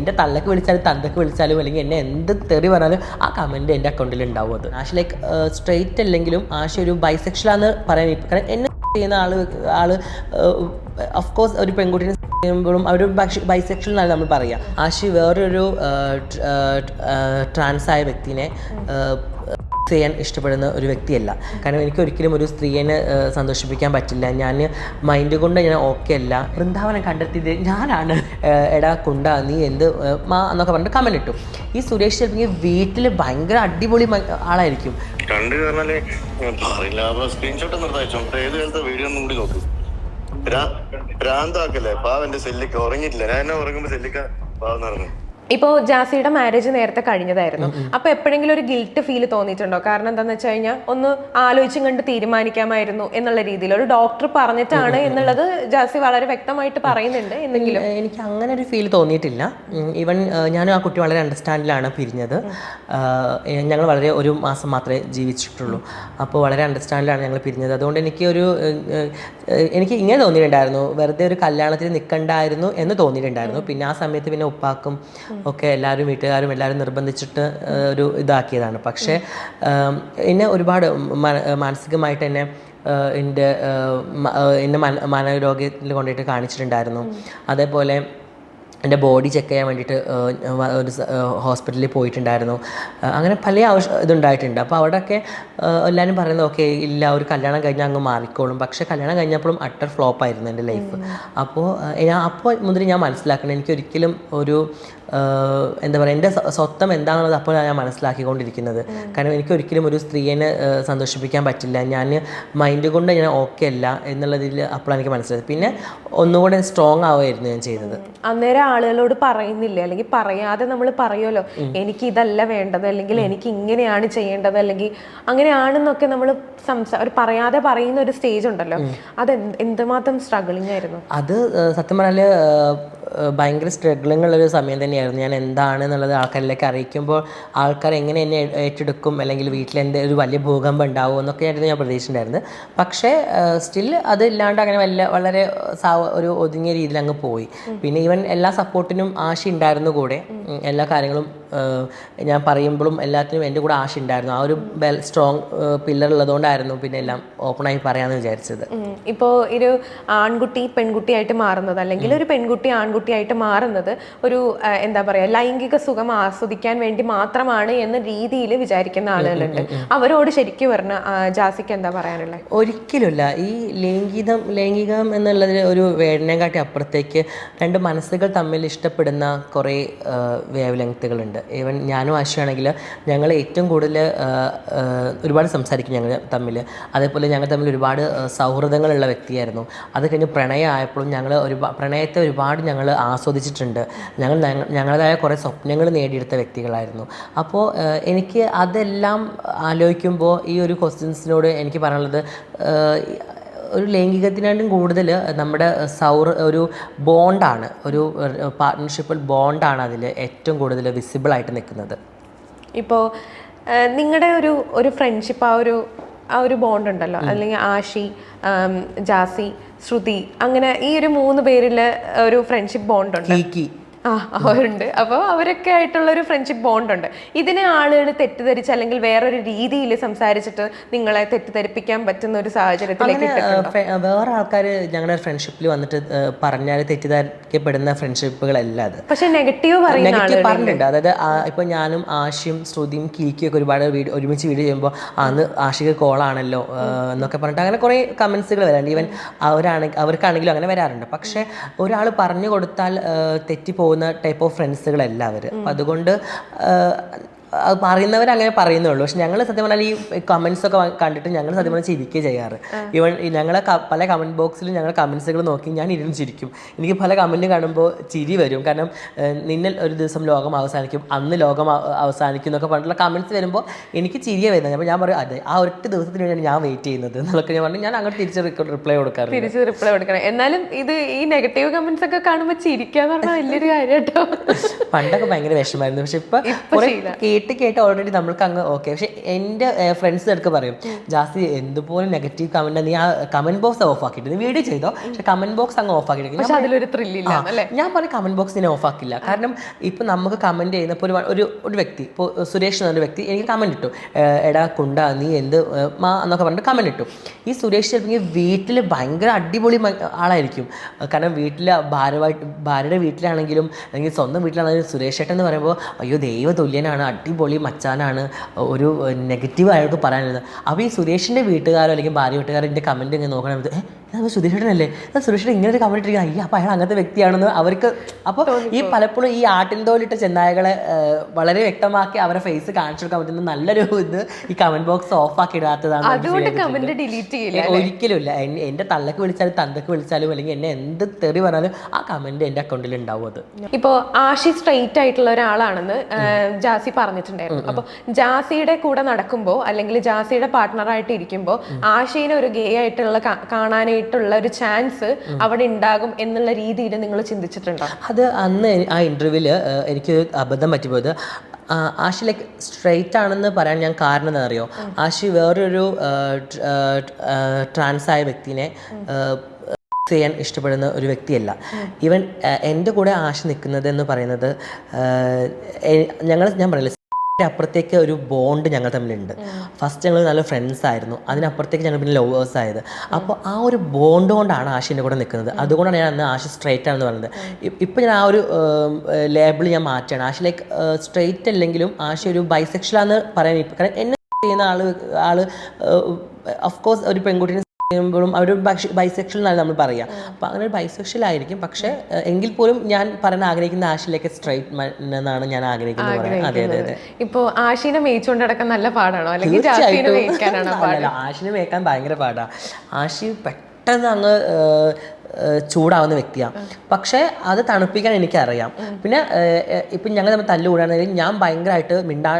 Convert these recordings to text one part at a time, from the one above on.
എന്റെ തള്ളക്ക് വിളിച്ചാലും തന്തക്ക് വിളിച്ചാലും അല്ലെങ്കിൽ എന്നെ എന്ത് തെറി പറഞ്ഞാലും ആ കമന്റ് എന്റെ അക്കൗണ്ടിൽ ഉണ്ടാവും അത്. ആഷ് ലൈക്ക് സ്ട്രെയിറ്റ് അല്ലെങ്കിലും ആഷ് ഒരു ബൈസെക്ഷലാന്ന് പറയാൻ കാരണം എന്നെ ചെയ്യുന്ന ആൾ ആൾ ഓഫ് കോഴ്സ് ഒരു പെൺകുട്ടീനെ ചെയ്യുമ്പോഴും അവർ ബൈസെക്ഷൽ എന്നാണ് നമ്മൾ പറയുക ആഷി വേറൊരു ട്രാൻസായ വ്യക്തിനെ ചെയ്യാൻ ഇഷ്ടപ്പെടുന്ന ഒരു വ്യക്തിയല്ല. കാരണം എനിക്ക് ഒരിക്കലും ഒരു സ്ത്രീയെ സന്തോഷിപ്പിക്കാൻ പറ്റില്ല. ഞാൻ മൈൻഡ് കൊണ്ട് ഞാൻ ഓക്കെ അല്ല. വൃന്ദാവനം കണ്ടെത്തിയത് ഞാനാണ്. എടാ കുണ്ട നീ എന്ത് മാ എന്നൊക്കെ പറഞ്ഞിട്ട് കമന്റ് ഇട്ടു. ഈ സുരേഷ് ചെറുപ്പിങ്ങി വീട്ടിൽ ഭയങ്കര അടിപൊളി ആളായിരിക്കും. കണ്ടു പറഞ്ഞാലേ സ്ക്രീൻഷോട്ട് വീഡിയോ ഒന്നും കൂടി ഭ്രാന്താക്കല്ലേ പാവന്റെ സെല്ലിക്ക ഉറങ്ങിയിട്ടില്ല. ഞാൻ ഉറങ്ങുമ്പോ സെല്ലിക്ക പാവം നടന്നു. ഇപ്പോ ജാസിയുടെ മാരേജ് നേരത്തെ കഴിഞ്ഞതായിരുന്നു. അപ്പൊ എപ്പോഴെങ്കിലും ഒരു ഗിൽട്ട് ഫീൽ തോന്നിയിട്ടുണ്ടോ? കാരണം എന്താന്ന് വെച്ച് കഴിഞ്ഞാൽ ഒന്ന് ആലോചിച്ചും കണ്ട് തീരുമാനിക്കാമായിരുന്നു എന്നുള്ള രീതിയിൽ ഒരു ഡോക്ടർ പറഞ്ഞിട്ടാണ് എന്നുള്ളത് ജാസി വളരെ വ്യക്തമായിട്ട് പറയുന്നുണ്ട് എന്നെങ്കിലും. എനിക്ക് അങ്ങനെ ഒരു ഫീൽ തോന്നിയിട്ടില്ല. ഈവൻ ഞാനും ആ കുട്ടി വളരെ അണ്ടർസ്റ്റാൻഡിലാണ് പിരിഞ്ഞത്. ഞങ്ങൾ വളരെ ഒരു മാസം മാത്രമേ ജീവിച്ചിട്ടുള്ളൂ. അപ്പോൾ വളരെ അണ്ടർസ്റ്റാൻഡിലാണ് ഞങ്ങൾ പിരിഞ്ഞത്. അതുകൊണ്ട് എനിക്ക് ഒരു എനിക്ക് ഇങ്ങനെ തോന്നിയിട്ടുണ്ടായിരുന്നു. വെറുതെ ഒരു കല്യാണത്തിന് നിൽക്കണ്ടായിരുന്നു എന്ന് തോന്നിയിട്ടുണ്ടായിരുന്നു. പിന്നെ ആ സമയത്ത് പിന്നെ ഉപ്പാക്കും ഒക്കെ എല്ലാവരും വീട്ടുകാരും എല്ലാവരും നിർബന്ധിച്ചിട്ട് ഒരു ഇതാക്കിയതാണ്. പക്ഷേ എന്നെ ഒരുപാട് മാനസികമായിട്ട് എന്നെ എന്റെ എന്റെ എന്നെ മന മനോരോഗ്യത്തിൽ കൊണ്ടിട്ട് കാണിച്ചിട്ടുണ്ടായിരുന്നു. അതേപോലെ എന്റെ ബോഡി ചെക്ക് ചെയ്യാൻ വേണ്ടിയിട്ട് ഒരു ഹോസ്പിറ്റലിൽ പോയിട്ടുണ്ടായിരുന്നു. അങ്ങനെ പല ആവശ്യ ഇതുണ്ടായിട്ടുണ്ട്. അപ്പോൾ അവിടെയൊക്കെ എല്ലാവരും പറയുന്നത് ഓക്കെ ഇല്ല ഒരു കല്യാണം കഴിഞ്ഞാൽ അങ്ങ് മാറിക്കോളും. പക്ഷേ കല്യാണം കഴിഞ്ഞപ്പോഴും അട്ടർ ഫ്ലോപ്പ് ആയിരുന്നു എന്റെ ലൈഫ് അപ്പോൾ ഞാൻ അപ്പോൾ മുതൽ ഞാൻ മനസ്സിലാക്കണം എനിക്ക് ഒരിക്കലും ഒരു എന്താ പറയുക എന്റെ സ്വ- സ്വത്തം എന്താണെന്നത് അപ്പോൾ ഞാൻ മനസ്സിലാക്കിക്കൊണ്ടിരിക്കുന്നത്. കാരണം എനിക്ക് ഒരിക്കലും ഒരു സ്ത്രീയെ സന്തോഷിപ്പിക്കാൻ പറ്റില്ല. ഞാൻ മൈൻഡ് കൊണ്ട് ഞാൻ ഓക്കെ അല്ല എന്നുള്ളതിൽ അപ്പോഴാണ് എനിക്ക് മനസ്സിലായത്. പിന്നെ ഒന്നുകൂടെ സ്ട്രോങ് ആവുമായിരുന്നു ഞാൻ ചെയ്തത്. അന്നേരം ആളുകളോട് പറയുന്നില്ല? അല്ലെങ്കിൽ പറയാതെ നമ്മൾ പറയുമല്ലോ എനിക്ക് ഇതല്ല വേണ്ടത് അല്ലെങ്കിൽ എനിക്ക് ഇങ്ങനെയാണ് ചെയ്യേണ്ടത് അല്ലെങ്കിൽ അങ്ങനെയാണെന്നൊക്കെ നമ്മൾ സംസാ ഒരു പറയാതെ പറയുന്ന ഒരു സ്റ്റേജ് ഉണ്ടല്ലോ. അത് എന്ത് എന്തുമാത്രം സ്ട്രഗിളിംഗ് ആയിരുന്നു? അത് സത്യം പറഞ്ഞാൽ ഭയങ്കര സ്ട്രഗിളിങ് ഉള്ളൊരു സമയം തന്നെയായിരുന്നു. ഞാൻ എന്താണ് എന്നുള്ളത് ആൾക്കാരിലേക്ക് അറിയിക്കുമ്പോൾ ആൾക്കാർ എങ്ങനെ എന്നെ ഏറ്റെടുക്കും അല്ലെങ്കിൽ വീട്ടിൽ എന്ത് ഒരു വലിയ ഭൂകമ്പം ഉണ്ടാവും എന്നൊക്കെ ആയിരുന്നു ഞാൻ പ്രതീക്ഷിച്ചിട്ടുണ്ടായിരുന്നത്. പക്ഷേ സ്റ്റിൽ അത് ഇല്ലാണ്ട് അങ്ങനെ വല്ല വളരെ സാ ഒരു ഒതുങ്ങിയ രീതിയിൽ അങ്ങ് പോയി. പിന്നെ ഈവൻ എല്ലാ സപ്പോർട്ടിനും ആശ ഉണ്ടായിരുന്നു കൂടെ. എല്ലാ കാര്യങ്ങളും ഞാൻ പറയുമ്പോഴും എല്ലാത്തിനും എന്റെ കൂടെ ആശ ഉണ്ടായിരുന്നു. ആ ഒരു ബെൽ സ്ട്രോങ് പില്ലർ ഉള്ളതുകൊണ്ടായിരുന്നു പിന്നെ എല്ലാം ഓപ്പണായി പറയാമെന്ന് വിചാരിച്ചത്. ഇപ്പോൾ ഇപ്പോ ഒരു ആൺകുട്ടി പെൺകുട്ടിയായിട്ട് മാറുന്നത് അല്ലെങ്കിൽ ഒരു പെൺകുട്ടി ആൺകുട്ടിയായിട്ട് മാറുന്നത് ഒരു എന്താ പറയുക ലൈംഗിക സുഖം ആസ്വദിക്കാൻ വേണ്ടി മാത്രമാണ് എന്ന രീതിയിൽ വിചാരിക്കുന്ന ആളുകളുണ്ട്. അവരോട് ശരിക്കും പറഞ്ഞ ജാസിക്ക് എന്താ പറയാനുള്ളത് ഒരിക്കലുമില്ല. ഈ ലൈംഗികം ലൈംഗികം എന്നുള്ളതിൽ ഒരു വേദനയെ കാട്ടി അപ്പുറത്തേക്ക് രണ്ട് മനസ്സുകൾ തമ്മിൽ ഇഷ്ടപ്പെടുന്ന കുറേ വേവ് ലെങ്ത്തുകളുണ്ട് ഈവൻ ഞാനും ആശയാണെങ്കിൽ ഞങ്ങൾ ഏറ്റവും കൂടുതൽ ഒരുപാട് സംസാരിക്കും ഞങ്ങൾ തമ്മിൽ. അതേപോലെ ഞങ്ങൾ തമ്മിൽ ഒരുപാട് സൗഹൃദങ്ങളുള്ള വ്യക്തിയായിരുന്നു. അത് കഴിഞ്ഞ് പ്രണയമായപ്പോഴും ഞങ്ങൾ ഒരു പ്രണയത്തെ ഒരുപാട് ഞങ്ങൾ ആസ്വദിച്ചിട്ടുണ്ട്. ഞങ്ങൾ ഞങ്ങ- ഞങ്ങളുടേതായ കുറേ സ്വപ്നങ്ങൾ നേടിയെടുത്ത വ്യക്തികളായിരുന്നു. അപ്പോൾ എനിക്ക് അതെല്ലാം ആലോചിക്കുമ്പോൾ ഈ ഒരു ക്വസ്റ്റ്യൻസിനോട് എനിക്ക് പറയാനുള്ളത് ഒരു ലൈംഗികത്തിനാണ്ടും കൂടുതൽ നമ്മുടെ സൗർ ഒരു ബോണ്ടാണ് ഒരു പാർട്ട്ണർഷിപ്പിൽ ബോണ്ടാണ് അതിൽ ഏറ്റവും കൂടുതൽ വിസിബിൾ ആയിട്ട് നിൽക്കുന്നത്. ഇപ്പോൾ നിങ്ങളുടെ ഒരു ഒരു ഫ്രണ്ട്ഷിപ്പ് ആ ഒരു ആ ഒരു ബോണ്ട് ഉണ്ടല്ലോ. അല്ലെങ്കിൽ ആഷി ജാസി ശ്രുതി അങ്ങനെ ഈ ഒരു മൂന്ന് പേരിൽ ഒരു ഫ്രണ്ട്ഷിപ്പ് ബോണ്ട് ഉണ്ട്. ആ അവരുണ്ട്. അപ്പോൾ അവരൊക്കെ ആയിട്ടുള്ള ഒരു ഫ്രണ്ട്ഷിപ്പ് ബോണ്ട് ഉണ്ട്. ഇതിനെ ആളുകൾ തെറ്റിദ്ധരിച്ച് അല്ലെങ്കിൽ വേറൊരു രീതിയിൽ സംസാരിച്ചിട്ട് നിങ്ങളെ തെറ്റിദ്ധരിപ്പിക്കാൻ പറ്റുന്ന ഒരു സാഹചര്യത്തിലേക്ക് വേറെ ആൾക്കാർ ഞങ്ങളുടെ ഫ്രണ്ട്ഷിപ്പിൽ വന്നിട്ട് പറഞ്ഞാൽ തെറ്റിദ്ധരിക്കപ്പെടുന്ന ഫ്രണ്ട്ഷിപ്പുകളല്ല അത്. പക്ഷെ നെഗറ്റീവ് പറയുന്നുണ്ട് നെഗറ്റീവ് പറഞ്ഞിട്ടുണ്ട്. അതായത് ഇപ്പൊ ഞാനും ആഷിയും ശ്രുതിയും കീക്കും ഒക്കെ ഒരുപാട് വീഡിയോ ഒരുമിച്ച് വീഡിയോ ചെയ്യുമ്പോൾ അന്ന് ആഷിക കോളാണല്ലോ എന്നൊക്കെ പറഞ്ഞിട്ട് അങ്ങനെ കുറേ കമന്റ്സുകൾ വരാറുണ്ട്. ഈവൻ അവരാണെങ്കിൽ അവർക്കാണെങ്കിലും അങ്ങനെ വരാറുണ്ട്. പക്ഷെ ഒരാൾ പറഞ്ഞു കൊടുത്താൽ ആ, തെറ്റിപ്പോകുന്ന ടൈപ്പ് ഓഫ് ഫ്രണ്ട്സുകളല്ല അവർ അതുകൊണ്ട് അത് പറയുന്നവർ അങ്ങനെ പറയുന്നുള്ളൂ. പക്ഷെ ഞങ്ങൾ സത്യം പറഞ്ഞാൽ ഈ കമന്റ്സ് ഒക്കെ കണ്ടിട്ട് ഞങ്ങൾ സത്യം പറഞ്ഞാൽ ചിരിക്കുക ചെയ്യാറ്. ഇവൺ ഞങ്ങളെ പല കമന്റ് ബോക്സിലും ഞങ്ങൾ കമന്റ്സുകൾ നോക്കി ഞാൻ ഇരുന്ന് ചിരിക്കും. എനിക്ക് പല കമന്റ് കാണുമ്പോൾ ചിരി വരും. കാരണം നിന്നൽ ഒരു ദിവസം ലോകം അവസാനിക്കും അന്ന് ലോകം അവ- അവസാനിക്കും എന്നൊക്കെ പറഞ്ഞിട്ടുള്ള കമന്റ്സ് വരുമ്പോൾ എനിക്ക് ചിരിയ വരുന്നത്. അപ്പോൾ ഞാൻ പറയും അതെ ആ ഒറ്റ ദിവസത്തിന് വേണ്ടിയാണ് ഞാൻ വെയിറ്റ് ചെയ്യുന്നത് എന്നൊക്കെ ഞാൻ പറഞ്ഞു ഞാൻ അങ്ങോട്ട് തിരിച്ച് റിപ്ലൈ കൊടുക്കാറ് തിരിച്ച് റിപ്ലൈ കൊടുക്കണം. എന്നാലും ഇത് ഈ നെഗറ്റീവ് കമന്റ്സ് ഒക്കെ കാണുമ്പോൾ ചിരിക്കാന്ന് പറഞ്ഞാൽ വലിയൊരു കാര്യം കേട്ടോ പണ്ടൊക്കെ ഭയങ്കര വിഷമായിരുന്നു പക്ഷെ ഇപ്പൊ. കേട്ട് കേട്ട് ഓൾറെഡി നമ്മൾക്ക് അങ്ങ് ഓക്കെ പക്ഷെ എന്റെ ഫ്രണ്ട്സ് അടുത്ത് പറയും ജാസ്തി എന്തുപോലെ നെഗറ്റീവ് കമന്റ് നീ ആ കമന്റ് ബോക്സ് ഓഫ് ആക്കിയിട്ട് നീ വീഡിയോ ചെയ്തോ? പക്ഷെ കമന്റ് ബോക്സ് അങ്ങ് ഓഫ് ആക്കിയിട്ട് ഞാൻ പറഞ്ഞ കമന്റ് ബോക്സ് ഇനി ഓഫ് ആക്കില്ല. കാരണം ഇപ്പൊ നമുക്ക് കമന്റ് ചെയ്യുന്നപ്പോൾ ഒരു ഒരു ഒരു വ്യക്തി ഇപ്പോൾ സുരേഷ് എന്നൊരു വ്യക്തി എനിക്ക് കമന്റ് ഇട്ടു. എടാ കുണ്ട നീ എന്ത് മാ എന്നൊക്കെ പറഞ്ഞിട്ട് കമന്റ് ഇട്ടു. ഈ സുരേഷ് ചിലപ്പോൾ വീട്ടിൽ ഭയങ്കര അടിപൊളി ആളായിരിക്കും. കാരണം വീട്ടിലെ ഭാര്യമായിട്ട് ഭാര്യയുടെ വീട്ടിലാണെങ്കിലും അല്ലെങ്കിൽ സ്വന്തം വീട്ടിലാണെങ്കിലും സുരേഷ് ഏട്ടൻ എന്ന് പറയുമ്പോൾ അയ്യോ ദൈവ തുല്യനാണ് അടിപൊളി മച്ചാനാണ് ഒരു നെഗറ്റീവ് ആയിട്ട് പറയാനുള്ളത്. അപ്പോൾ ഈ സുരേഷിന്റെ വീട്ടുകാരോ അല്ലെങ്കിൽ ഭാര്യ വീട്ടുകാരോ എന്റെ കമന്റ് ഇങ്ങനെ നോക്കണത് ഏഹ് സുധീഷേട്ടനല്ലേ? ഇത് സുരേഷേട്ടൻ ഇങ്ങനെ ഒരു കമന്റ് ഇരിക്കുന്നത് അയ്യോ അപ്പോൾ അയാൾ അങ്ങനത്തെ വ്യക്തിയാണെന്ന് അവർക്ക് അപ്പോൾ ഈ പലപ്പോഴും ഈ ആട്ടിൻ തോലിട്ട ചെന്നായകളെ വളരെ വ്യക്തമാക്കി അവരെ ഫേസ് കാണിച്ചു കൊടുക്കാൻ പറ്റുന്ന നല്ലൊരു ഇത് ഈ കമന്റ് ബോക്സ് ഓഫ് ആക്കി ഇടാത്തതാണ് അതുകൊണ്ട് കമന്റ് കമന്റ് ഡിലീറ്റ് ചെയ്യില്ല ഒരിക്കലും ഇല്ല. എൻ- എന്റെ തള്ളക്ക് വിളിച്ചാലും തന്തക്ക് വിളിച്ചാലും അല്ലെങ്കിൽ എന്നെ എന്ത് തെറി പറഞ്ഞാലും ആ കമന്റ് എന്റെ അക്കൗണ്ടിൽ ഉണ്ടാവും അത്. ഇപ്പോ ആഷി സ്ട്രൈറ്റ് ആയിട്ടുള്ള ഒരാളാണെന്ന് ജാസി പറഞ്ഞിട്ടുണ്ടായിരുന്നു. അപ്പോൾ ജാസിയുടെ കൂടെ നടക്കുമ്പോൾ അല്ലെങ്കിൽ ജാസിയുടെ പാർട്ട്ണറായിട്ട് ഇരിക്കുമ്പോൾ ആഷീനെ ഒരു ഗേ ആയിട്ടുള്ള കാ- കാണാനായിട്ടുള്ള ഒരു ചാൻസ് അവിടെ ഉണ്ടാകും എന്നുള്ള രീതിയിൽ നിങ്ങൾ ചിന്തിച്ചിട്ടുണ്ടോ? അത് അന്ന് ആ ഇന്റർവ്യൂവിൽ എനിക്ക് അബദ്ധം പറ്റിപ്പോയത്. ആശി ആഷി ലൈക്ക് സ്ട്രെയിറ്റ് ആണെന്ന് പറയാൻ ഞാൻ കാരണം എന്താ അറിയോ ആഷി വേറൊരു ട്രാൻസ് ആയ വ്യക്തിനെ ചെയ്യാൻ ഇഷ്ടപ്പെടുന്ന ഒരു വ്യക്തിയല്ല. ഈവൻ എന്റെ കൂടെ ആശ നിൽക്കുന്നത് എന്ന് പറയുന്നത് ഞങ്ങൾ ഞാൻ പറയില്ല അപ്പുറത്തേക്ക് ഒരു ബോണ്ട് ഞങ്ങൾ തമ്മിലുണ്ട്. ഫസ്റ്റ് ഞങ്ങൾ നല്ല ഫ്രണ്ട്സ് ആയിരുന്നു. അതിനപ്പുറത്തേക്ക് ഞങ്ങൾ പിന്നെ ലവേഴ്സ് ആയത്. അപ്പോൾ ആ ഒരു ബോണ്ട് കൊണ്ടാണ് ആഷിന്റെ കൂടെ നിൽക്കുന്നത്. അതുകൊണ്ടാണ് ഞാൻ അന്ന് ആഷി സ്ട്രേറ്റ് ആണെന്ന് പറയുന്നത് ഇപ്പം ഞാൻ ആ ഒരു ലേബിൾ ഞാൻ മാറ്റുകയാണ്. ആഷ് ലൈക്ക് സ്ട്രേറ്റ് അല്ലെങ്കിലും ആഷി ഒരു ബൈസെക്ഷലാന്ന് പറയാൻ ഇപ്പം കാരണം എന്നെ ചെയ്യുന്ന ആൾ ആൾ ഓഫ് കോഴ്സ് ഒരു പെൺകുട്ടീനെ ചെയ്യുമ്പോഴും അവർ ബൈസെക്ഷൽ എന്നാണ് നമ്മൾ പറയുക അപ്പോൾ അങ്ങനെ ഒരു ബൈസെക്ഷൽ ആയിരിക്കും പക്ഷേ എങ്കിൽ പോലും ഞാൻ പറയാൻ ആഗ്രഹിക്കുന്ന ആഷിലേക്ക് സ്ട്രൈറ്റ് എന്നാണ് ഞാൻ ആഗ്രഹിക്കുന്നത് അതെ അതെ അതെ. ഇപ്പോ ആഷിനെ മേയിച്ചുകൊണ്ട് നടക്കാൻ നല്ല പാടാണോ? അല്ലെങ്കിൽ മേയ്ക്കാൻ ആഷിനെ മേക്കാൻ ഭയങ്കര പാടാ. ആഷി പെട്ടെന്ന് അങ്ങ് ചൂടാവുന്ന വ്യക്തിയാണ് പക്ഷേ അത് തണുപ്പിക്കാൻ എനിക്കറിയാം. പിന്നെ ഇപ്പൊ ഞങ്ങൾ തമ്മിൽ തല്ലുകൂടാണെങ്കിൽ ഞാൻ ഭയങ്കരമായിട്ട് മിണ്ടാ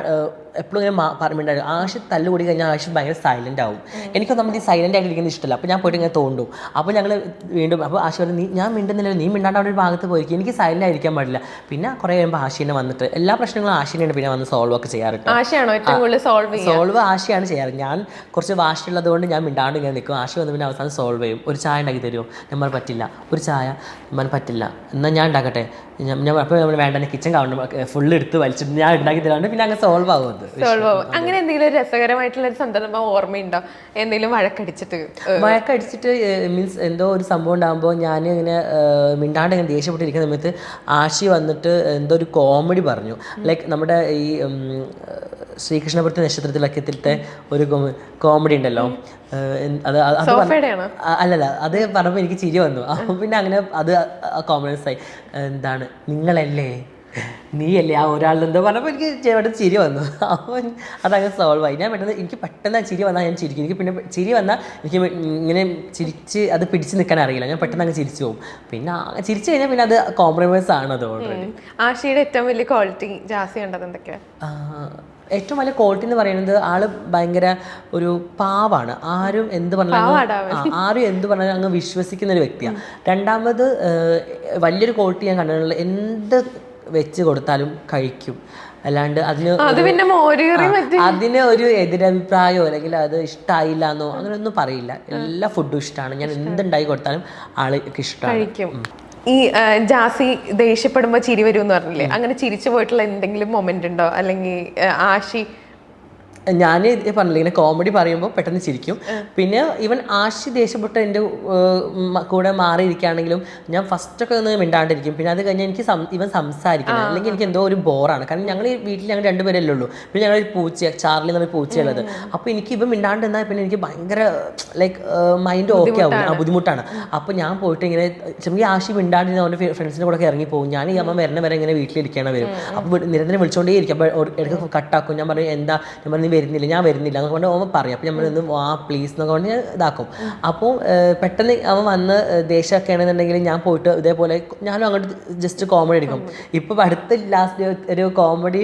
എപ്പോഴും ഇങ്ങനെ പറഞ്ഞു പറ- മിണ്ടാടും തല്ലു തല്ലുകൂടി കഴിഞ്ഞാൽ ആഷി ഭയങ്കര സൈലന്റ് ആവും. എനിക്ക് നമ്മൾ ഈ സൈലന്റ് ആയിട്ട് ഇരിക്കുന്നത് ഇഷ്ടമല്ല അപ്പോൾ ഞാൻ പോയിട്ട് ഇങ്ങനെ തോണ്ടും. അപ്പോൾ ഞങ്ങൾ വീണ്ടും അപ്പോൾ ആശി പറഞ്ഞു നീ ഞാൻ മിണ്ടുന്നില്ല നീ മിണ്ടാണ്ട് അവിടെ ഒരു ഭാഗത്ത് പോയിരിക്കും. എനിക്ക് സൈലന്റ് ആയിരിക്കാൻ പാടില്ല. പിന്നെ കുറേ കഴിയുമ്പോൾ ആശീനെ വന്നിട്ട് എല്ലാ പ്രശ്നങ്ങളും ആശീനെയാണ് പിന്നെ വന്ന് സോൾവ് ഒക്കെ ചെയ്യാറുണ്ട് ആശയാണോ ഏറ്റവും കൂടുതൽ സോൾവ് സോൾവ് ആശയാണ് ചെയ്യാറ്. ഞാൻ കുറച്ച് വാശിയുള്ളത് കൊണ്ട് ഞാൻ മിണ്ടാണ്ട് ഇങ്ങനെ നിൽക്കും. ആശ വന്ന് പിന്നെ അവസാനം സോൾവ് ചെയ്യും. ഒരു ചായ ഉണ്ടാക്കി തരുമോ? നമ്മൾ പറ്റില്ല. ഒരു ചായ നമ്മൾ പറ്റില്ല. എന്നാൽ ഞാൻ ഉണ്ടാക്കട്ടെ? ഞാൻ അപ്പോൾ നമ്മൾ വേണ്ട കിച്ചൺ കാണണം ഫുള്ള് എടുത്ത് വലിച്ചിട്ട് ഞാൻ ഉണ്ടാക്കി തരാണ്ട് പിന്നെ അങ്ങ് സോൾവ് ആവും അത്. സോൾവ് ആവും. അങ്ങനെ എന്തെങ്കിലും ഒരു രസകരമായിട്ടുള്ള ഒരു സന്ദർഭം ഓർമ്മയുണ്ടോ? എന്തെങ്കിലും വഴക്കടിച്ചിട്ട് വഴക്കടിച്ചിട്ട് മീൻസ് എന്തോ ഒരു സംഭവം ഉണ്ടാകുമ്പോൾ ഞാൻ ഇങ്ങനെ മിണ്ടാണ്ട് ഇങ്ങനെ ദേഷ്യപ്പെട്ടിരിക്കുന്ന സമയത്ത് ആശി വന്നിട്ട് എന്തോ ഒരു കോമഡി പറഞ്ഞു. ലൈക്ക് നമ്മുടെ ഈ ഉം, നക്ഷത്രത്തിൽ നക്ഷത്രത്തിലൊക്കെ ഒരു കോമഡി ഉണ്ടല്ലോ. അത് അല്ലല്ല അത് പറഞ്ഞപ്പോൾ എനിക്ക് ചിരി വന്നു. അപ്പോൾ പിന്നെ അങ്ങനെ അത് കോൺഫിഡൻസ് ആയി. എന്താണ്? നിങ്ങളല്ലേ? നീയല്ലേ? ആ ഒരാളിൽ എന്തോ പറഞ്ഞപ്പോൾ എനിക്ക് ചേട്ടൻ ചിരി വന്നു. അപ്പോൾ അതങ്ങ് സോൾവ് ആയി. ഞാൻ പെട്ടെന്ന് എനിക്ക് പെട്ടെന്ന് ആ ചിരി വന്നാൽ ഞാൻ ചിരിക്കും. എനിക്ക് പിന്നെ ചിരി വന്നാൽ എനിക്ക് ഇങ്ങനെ ചിരിച്ച് അത് പിടിച്ച് നിൽക്കാൻ അറിയില്ല. ഞാൻ പെട്ടെന്ന് അങ്ങ് ചിരിച്ചു പോകും. പിന്നെ ചിരിച്ചു കഴിഞ്ഞാൽ പിന്നെ അത് കോംപ്രമൈസ് ആണ് അത് ഓൾറെഡി ആഷയുടെ ഏറ്റവും വലിയ ക്വാളിറ്റി ജാസി കണ്ടത് എന്തൊക്കെയാ? ഏറ്റവും വലിയ ക്വാളിറ്റി എന്ന് പറയുന്നത് ആൾ ഭയങ്കര ഒരു പാവാണ്. ആരും എന്ത് പറഞ്ഞാലും ആരും എന്ത് പറഞ്ഞാലും അങ്ങ് വിശ്വസിക്കുന്ന ഒരു വ്യക്തിയാണ് രണ്ടാമത് വലിയൊരു ക്വാളിറ്റി ഞാൻ കണ്ടിട്ടുള്ള എന്ത് വെച്ച് കൊടുത്താലും കഴിക്കും. അല്ലാണ്ട് അതിന് അതിന് ഒരു എതിരഭിപ്രായമോ അല്ലെങ്കിൽ അത് ഇഷ്ടമായില്ല എന്നോ അങ്ങനെയൊന്നും പറയില്ല. എല്ലാ ഫുഡും ഇഷ്ടമാണ് ഞാൻ എന്തുണ്ടായി കൊടുത്താലും ആൾക്ക് ഇഷ്ടമാണ് ഈ ജാസി ദേഷ്യപ്പെടുമ്പോ ചിരി വരും എന്ന് പറഞ്ഞില്ലേ? അങ്ങനെ ചിരിച്ചു പോയിട്ടുള്ള എന്തെങ്കിലും മൊമെന്റ് ഉണ്ടോ? അല്ലെങ്കിൽ ആഷി ഞാൻ പറഞ്ഞില്ല ഇങ്ങനെ കോമഡി പറയുമ്പോൾ പെട്ടെന്ന് ചിരിക്കും. പിന്നെ ഇവൻ ആശി ദേശപ്പെട്ട് എന്റെ കൂടെ മാറിയിരിക്കുകയാണെങ്കിലും ഞാൻ ഫസ്റ്റൊക്കെ ഒന്ന് മിണ്ടാണ്ടിരിക്കും. പിന്നെ അത് കഴിഞ്ഞ് എനിക്ക് ഇവൻ സംസാരിക്കണം അല്ലെങ്കിൽ എനിക്ക് എന്തോ ഒരു ബോറാണ് കാരണം ഞങ്ങൾ ഈ വീട്ടിൽ ഞങ്ങൾ രണ്ടുപേരല്ലേ ഉള്ളൂ. പിന്നെ ഞങ്ങൾ പൂച്ച ചാർലി എന്ന് എന്നൊരു പൂച്ചയുള്ളത് അപ്പോൾ എനിക്ക് ഇവൻ മിണ്ടാണ്ട് എന്നാൽ പിന്നെ എനിക്ക് ഭയങ്കര ലൈക്ക് മൈൻഡ് ഓക്കെ ആവും. ആ ബുദ്ധിമുട്ടാണ്. അപ്പോൾ ഞാൻ പോയിട്ട് ഇങ്ങനെ ചെറിയ ആശി മിണ്ടാണ്ടിരുന്ന അവന്റെ ഫ്രണ്ട്സിന്റെ കൂടെ ഇറങ്ങി പോകും. ഞാൻ ഈ അമ്മ വരണ വരെ. ഇങ്ങനെ വീട്ടിലിരിക്കണം വരും അപ്പോൾ നിരന്തരം വിളിച്ചുകൊണ്ടേ ഇരിക്കും. അപ്പോൾ ഇടയ്ക്ക് കട്ടാക്കും. ഞാൻ പറയും എന്താ? ഞാൻ പറഞ്ഞു നീ വരുന്നില്ല ഞാൻ വരുന്നില്ല എന്നൊക്കെ പറഞ്ഞാൽ ഓമ പറയും. അപ്പോൾ നമ്മൾ ആ പ്ലീസ് എന്നൊക്കെ പറഞ്ഞ് ഞാൻ ഇതാക്കും. അപ്പോൾ പെട്ടെന്ന് അവൻ വന്ന് ദേഷ്യമൊക്കെ ആണെന്നുണ്ടെങ്കിൽ ഞാൻ പോയിട്ട് ഇതേപോലെ ഞാനും അങ്ങോട്ട് ജസ്റ്റ് കോമഡി എടുക്കും. ഇപ്പോൾ അടുത്ത ലാസ്റ്റ് ഒരു കോമഡി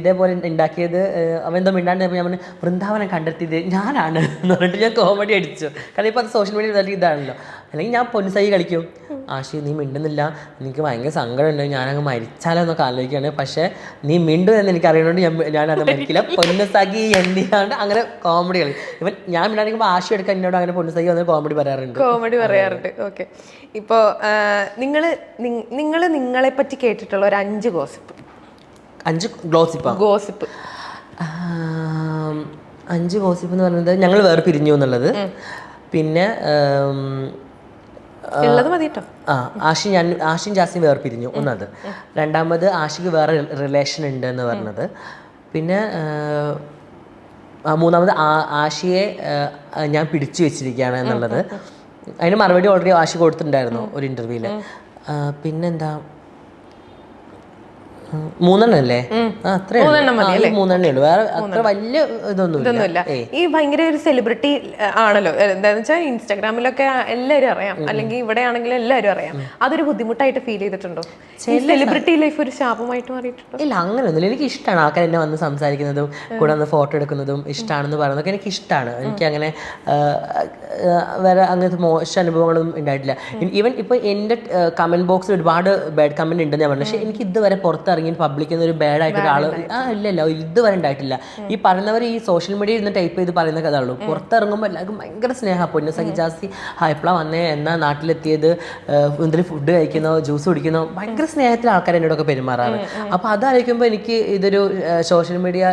ഇതേപോലെ ഉണ്ടാക്കിയത് അവൻ എന്തോ മിണ്ടാണ്ട് ഞാൻ വൃന്ദാവനം കണ്ടെത്തിയത് ഞാനാണ് എന്ന് പറഞ്ഞിട്ട് ഞാൻ കോമഡി അടിച്ചു. കാരണം ഇപ്പോൾ അത് സോഷ്യൽ മീഡിയ ഇതാണല്ലോ. അല്ലെങ്കിൽ ഞാൻ പൊൻസൈ കളിക്കും. ആഷി നീ മിണ്ടുന്നില്ല. എനിക്ക് ഭയങ്കര സങ്കടമുണ്ട്. ഞാനങ്ങ് മരിച്ചാലോ എന്നൊക്കെ ആലോചിക്കുകയാണ്. പക്ഷേ നീ മിണ്ടു എന്ന് എനിക്ക് അറിയണോണ്ട് ഞാൻ ഞാനത് മരിക്കില്ല. പൊന്നുസഖി എന്തിനാണ്ട് അങ്ങനെ കോമഡി കളി. ഇവൻ ഞാൻ മിണ്ടാണ്ടിരിക്കുമ്പോൾ ആഷി എടുക്കാൻ എന്നോട് അങ്ങനെ പൊന്നുസഖി വന്ന് കോമഡി പറയാറുണ്ട്. കോമഡി പറയാറുണ്ട്. ഓക്കെ ഇപ്പോൾ നിങ്ങൾ നിങ്ങൾ നിങ്ങളെ പറ്റി കേട്ടിട്ടുള്ള ഒരു അഞ്ച് ഗോസിപ്പ് അഞ്ച് ഗ്ലോസിപ്പ് ഗോസിപ്പ് അഞ്ച് ഗോസിപ്പ് എന്ന് പറയുന്നത് ഞങ്ങൾ വേറെ പിരിഞ്ഞു എന്നുള്ളത് പിന്നെ ആം, ഉള്ളത് മതി കേട്ടോ ആ ആഷി ഞാൻ ആഷിയും ജാസിയും വേറെ പിരിഞ്ഞു ഒന്നത്. രണ്ടാമത് ആഷിക്ക് വേറെ റിലേഷൻ ഉണ്ട് എന്ന് പറഞ്ഞത്. പിന്നെ മൂന്നാമത് ആ- ആഷിയെ ഞാൻ പിടിച്ചു വെച്ചിരിക്കുകയാണ് എന്നുള്ളത്. അതിന് മറുപടി ഓൾറെഡി ആഷി കൊടുത്തിട്ടുണ്ടായിരുന്നു ഒരു ഇന്റർവ്യൂൽ പിന്നെന്താ? മൂന്നെണ്ണം അല്ലേ? മൂന്നെണ്ണേ ഉള്ളൂ. വേറെ അത്ര വലിയ ഇതൊന്നുമില്ല. ഈ ഭയങ്കര ഒരു സെലിബ്രിറ്റി ആണല്ലോ. എന്താന്ന് വെച്ചാൽ ഇൻസ്റ്റാഗ്രാമിലൊക്കെ എല്ലാവരും അറിയാം. അല്ലെങ്കിൽ ഇവിടെ ആണെങ്കിലും എല്ലാവരും അറിയാം. അതൊരു ബുദ്ധിമുട്ടായിട്ട് ഫീൽ ചെയ്തിട്ടുണ്ടോ? സെലിബ്രിറ്റി ലൈഫ് ഒരു ശാപമായിട്ട് മാറിയിട്ടുണ്ടോ? ഇല്ല അങ്ങനെയൊന്നുമില്ല എനിക്ക് ഇഷ്ടമാണ് ആൾക്കാർ എന്നെ വന്ന് സംസാരിക്കുന്നതും കൂടെ വന്ന് ഫോട്ടോ എടുക്കുന്നതും ഇഷ്ടമാണെന്ന് പറയുന്നതൊക്കെ എനിക്ക് ഇഷ്ടമാണ് എനിക്ക് അങ്ങനെ വേറെ അങ്ങനത്തെ മോശം അനുഭവങ്ങളൊന്നും ഉണ്ടായിട്ടില്ല. ഈവൻ ഇപ്പോൾ എന്റെ കമന്റ് ബോക്സിൽ ഒരുപാട് ബാഡ് കമന്റ് ഉണ്ടെന്ന് ഞാൻ പറഞ്ഞു. പക്ഷേ എനിക്ക് ഇതുവരെ പുറത്തിറങ്ങി പബ്ലിക്കിൽ ഒരു ബാഡ് ആയിട്ട് ആൾ ആ ഇല്ല ഇല്ല ഇതുവരെ ഉണ്ടായിട്ടില്ല ഈ പറയുന്നവർ ഈ സോഷ്യൽ മീഡിയയിൽ നിന്ന് ടൈപ്പ് ചെയ്ത് പറയുന്ന കഥ ഉള്ളൂ പുറത്തിറങ്ങുമ്പോൾ എല്ലാവർക്കും ഭയങ്കര സ്നേഹം. പൊന്നു സഹിജാസി ആ വന്നേ? എന്നാ നാട്ടിലെത്തിയത്? എന്തെങ്കിലും ഫുഡ് കഴിക്കുന്നോ? ജ്യൂസ് കുടിക്കുന്നോ? ഭയങ്കര സ്നേഹത്തിൽ ആൾക്കാർ എന്നോടൊക്കെ പെരുമാറാറ്. അപ്പോൾ അതായിരിക്കുമ്പോൾ എനിക്ക് ഇതൊരു സോഷ്യൽ മീഡിയ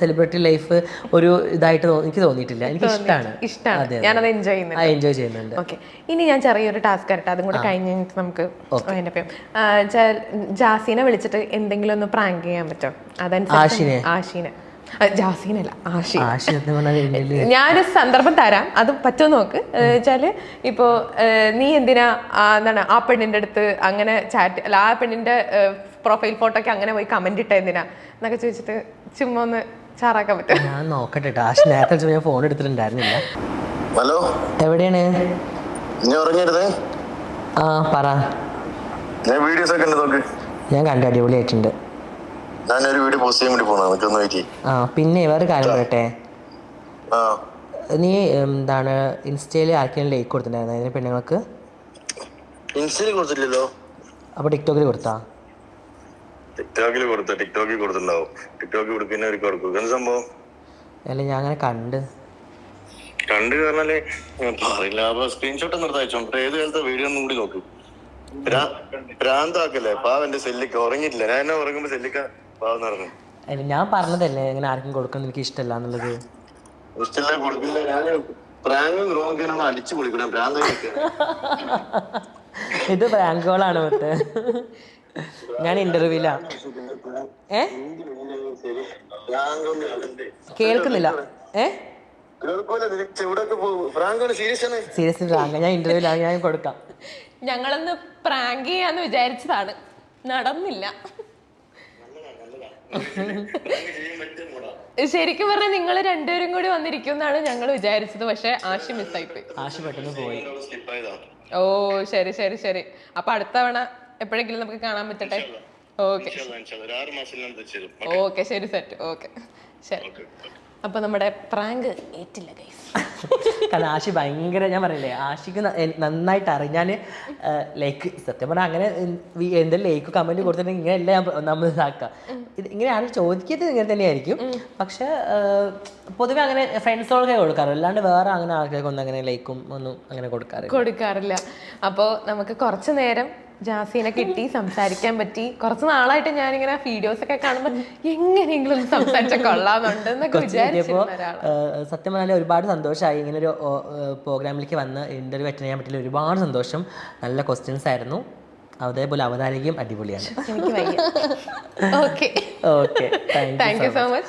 സെലിബ്രിറ്റി ലൈഫ് ഒരു ഇതായിട്ട് എനിക്ക് തോന്നിയിട്ടില്ല. എനിക്ക് ഇഷ്ടമാണ് ഇഷ്ടമാണ് എൻജോയ് ചെയ്യുന്നുണ്ട്. ഓക്കെ ഇനി ഞാൻ ചെറിയൊരു ടാസ്ക് ആയിട്ട് അതും കൂടെ കഴിഞ്ഞ് കഴിഞ്ഞിട്ട് നമുക്ക് അതിന്റെ പേര്. ജാസിനെ വിളിച്ചിട്ട് എന്തെങ്കിലും ഒന്ന് പ്രാങ്ക് ചെയ്യാൻ പറ്റോ? അതനുസരിച്ച് ആശീനെ. ജാസീനല്ല ആഷി ഞാനൊരു സന്ദർഭം തരാം. അത് പറ്റുമോ നോക്ക്? വെച്ചാൽ ഇപ്പോ നീ എന്തിനാ എന്താണ് ആ പെണ്ണിന്റെ അടുത്ത് അങ്ങനെ ചാറ്റ് അല്ല ആ പെണ്ണിന്റെ പ്രൊഫൈൽ ഫോട്ടോക്ക് അങ്ങനെ പോയി കമന്റ് ഇട്ട എന്തിനാ? എന്നൊക്കെ ചോദിച്ചിട്ട് ചുമ്മാ ഒന്ന് ചാറാക്കാൻ പറ്റും ഞാൻ നോക്കട്ടെ കേട്ടോ നേരത്തെ ഞാൻ ഫോൺ എടുത്തിട്ടുണ്ടായിരുന്നില്ല. ഹലോ? എവിടെയാണ്? നീ ഉറങ്ങിയിരുന്നേ ആ പറ. ഞാൻ വീഡിയോസ് ഒക്കെ നോക്ക്. ഞാൻ കണ്ടു അടിപൊളിയായിട്ടുണ്ട്. ഞാനൊരു വീഡിയോ പോസ്റ്റ് ചെയ്യാൻ വേണ്ടി പോണ നിനക്കൊന്ന് വെയിറ്റ് ആ പിന്നെ വേറെ കാര്യം പറയട്ടെ? ആ. നീ എന്താണ് ഇൻസ്റ്റയിൽ ആർക്കെങ്കിലും ലൈക്ക് കൊടുത്തിട്ടുണ്ടായിരുന്നു അതിന് പെണ്ണുങ്ങൾക്ക്? ഇൻസ്റ്റയിൽ കൊടുത്തില്ലല്ലോ അപ്പോൾ ടിക്ടോക്കിൽ കൊടുത്താ? ടിക്ടോക്കിൽ കൊടുത്ത ടിക്ടോക്കിൽ കൊടുത്തിട്ടുണ്ടാവും. ടിക്ടോക്കിൽ കൊടുക്കുന്നവർക്ക് കൊടുക്കും. എന്ത് സംഭവം? അല്ല ഞാൻ അങ്ങനെ കണ്ട്. കണ്ടു കാരണല്ലേ പറയില്ല. അപ്പൊ സ്ക്രീൻഷോട്ട് നിർത്തി അയച്ചോണ്ട് ഏത് കാലത്തെ വീഡിയോ ഒന്നും കൂടി നോക്കും. ഭ്രാന്താക്കല്ലേ? പാവന്റെ സെല്ലിക്ക ഉറങ്ങിട്ടില്ല ഞാൻ എന്നെ ഉറങ്ങുമ്പോ സെല്ലിക്ക പാവം നടന്നു. ഞാൻ പറഞ്ഞതല്ലേ ഇങ്ങനെ ആർക്കും കൊടുക്കണം എനിക്ക് ഇഷ്ടമല്ല എന്നുള്ളത്? ഇഷ്ടല്ല കൊടുക്കില്ല. ഞാൻ പ്രാങ്കും ഗ്രോക്കൊന്നും അടിച്ചു പൊളിക്കണം. ഭ്രാന്ത ഇത് പ്രാങ്കുകളാണ് മറ്റേ. ഞാൻ ഇന്റർവ്യൂലാ ഏ? കേൾക്കുന്നില്ല. ഏ? Seriously prank. ഞാൻ ഇന്റർവ്യൂ ഞാൻ കൊടുക്കാം. ഞങ്ങളൊന്ന് പ്രാങ്ക് ചെയ്യാന്ന് വിചാരിച്ചതാണ്. നടന്നില്ല. ശരിക്കും പറഞ്ഞാൽ നിങ്ങൾ രണ്ടുപേരും കൂടി വന്നിരിക്കും എന്നാണ് ഞങ്ങൾ വിചാരിച്ചത്. പക്ഷെ ആശി പെട്ടെന്ന് പോയി. സ്കിപ്പായതാ ഓ ശരി ശരി ശരി. അപ്പൊ അടുത്ത തവണ എപ്പോഴെങ്കിലും നമുക്ക് കാണാൻ പറ്റട്ടെ? ഓക്കെ. ഓക്കെ ശരി സെറ്റ്. ഓക്കെ. ശരി. അപ്പൊ നമ്മുടെ പ്രാങ്ക് ഏറ്റില്ല ഗൈസ് കാരണം ആശി ഭയങ്കര ഞാൻ പറയില്ലേ ആഷിക്ക് നന്നായിട്ട് അറിയാം. ഞാൻ ലൈക്ക് സത്യം പറഞ്ഞാൽ അങ്ങനെ എന്തെങ്കിലും ലൈക്ക് കമന്റ് കൊടുത്തിട്ടുണ്ടെങ്കിൽ ഇങ്ങനെയല്ല ഞാൻ നമ്മൾ ഇതാക്കാം. ഇത് ഇങ്ങനെയാണ് ആരും ചോദിക്കുന്നത് ഇങ്ങനെ തന്നെയായിരിക്കും. പക്ഷെ പൊതുവെ അങ്ങനെ ഫ്രണ്ട്സുകൾക്കേ കൊടുക്കാറ്. അല്ലാണ്ട് വേറെ അങ്ങനെ ആൾക്കാർക്കൊന്നും അങ്ങനെ ലൈക്കും ഒന്നും അങ്ങനെ കൊടുക്കാറില്ല. കൊടുക്കാറില്ല. അപ്പോൾ നമുക്ക് കുറച്ച് നേരം ജാസീനെ കിട്ടി സംസാരിക്കാൻ പറ്റി. കുറച്ച് നാളായിട്ട് ഞാനിങ്ങനെ വീഡിയോസ് ഒക്കെ കാണുമ്പോൾ എങ്ങനെയെങ്കിലും സംസാരിച്ച കൊള്ളാമെന്നുണ്ടെന്നൊക്കെ സത്യം പറഞ്ഞാൽ ഒരുപാട് സന്തോഷമായി ഇങ്ങനെ ഒരു പ്രോഗ്രാമിലേക്ക് വന്ന് ഇന്റർവ്യൂ അറ്റൻഡ് ചെയ്യാൻ പറ്റില്ല ഒരുപാട് സന്തോഷം. നല്ല ക്വസ്റ്റ്യൻസ് ആയിരുന്നു. അതേപോലെ അവതാരികയും അടിപൊളിയാണ്. Okay okay thank you so much